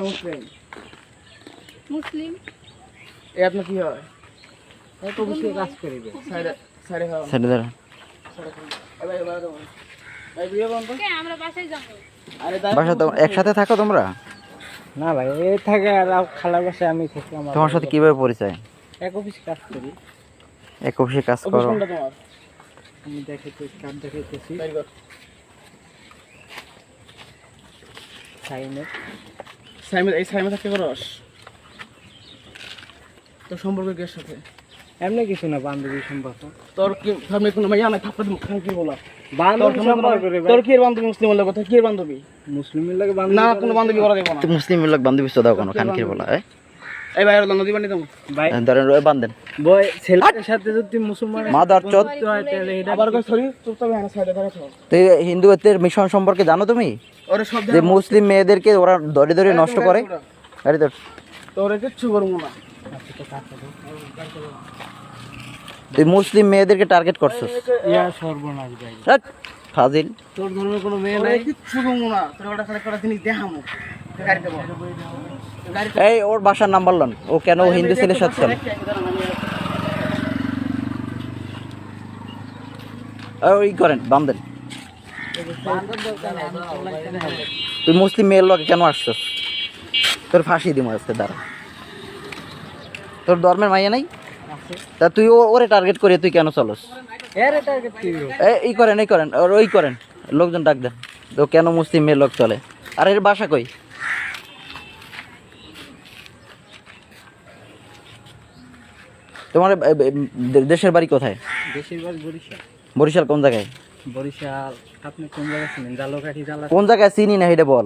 মুসলিম মুসলিম। এ আপনার কি হয়? এত বেশি কাজ করিবে। দাঁড়া একসাথে থাকো তোমরা? না ভাই এ থাকে আর খালার বাসায় আমি থাকি তোমার সাথে কীভাবে পরিচয়? এক অফিসে কাজ করি। এক অফিসে কাজ করো। আমি দেখাইতেছি কাজ দেখাইতেছি। সাইনের। সাইমে এই সাইমে থাকে রস তোর সম্পর্ক কে সাথে? এমনি কিছু না বান্ধবী সম্পর্ক। তোর কি সামনে কোনো মাইয়া নাই থাপ্পা দিমু খান কি বলা? তোর কি এর বান্ধবী মুসলিম হলে কথা? কি এর বান্ধবী? মুসলিমের লাগে বান্ধবী না কোনো বান্ধবী করা দেবো না। লোক বান্ধবী কোনো খানকির বলা এই ভাই আর ভাই ধরেন ওই বান্ধেন। বয় ছেলের সাথে যদি মুসলমান মাদার চোদ। হয় আবার কই সরি চুপ হ্যাঁ সাইডে তো হিন্দুদের মিশন সম্পর্কে জানো তুমি? ওরে সব যে মুসলিম মেয়েদেরকে ওরা ধরে ধরে নষ্ট করে। ধর। তোরে কিচ্ছু করব না। তুই মুসলিম মেয়েদেরকে টার্গেট করছিস। ইয়া সর্বনাশ ভাই। ফাজিল। তোর ধর্মের কোনো মেয়ে নাই কিচ্ছু করব না। তোর ওটা খালি কটা জিনিস দেখামু এই, ওর বাসার নাম্বার লন। ও কেন হিন্দু ছেলের সাথে করেন বান্ধেন তুই মুসলিম মেয়ের লোকে কেন আসছস? তোর ফাঁসি দিব আজকে, দাঁড়া। তোর ধর্মের মাইয়া নাই? তা তুই ওরে টার্গেট করে তুই কেন চলস? এই করেন এই করেন ওই করেন। লোকজন ডাক দেন। তো কেন মুসলিম মেয়ের লোক চলে? আর এর বাসা কই? তোমার দেশের বাড়ি কোথায়? দেশের বাড়ি বরিশাল। বরিশাল কোন জায়গায়? বরিশাল আপনি কোন জায়গায় ছিলেন? জালকাঠি জালা কোন জায়গায় চিনি না এটা বল।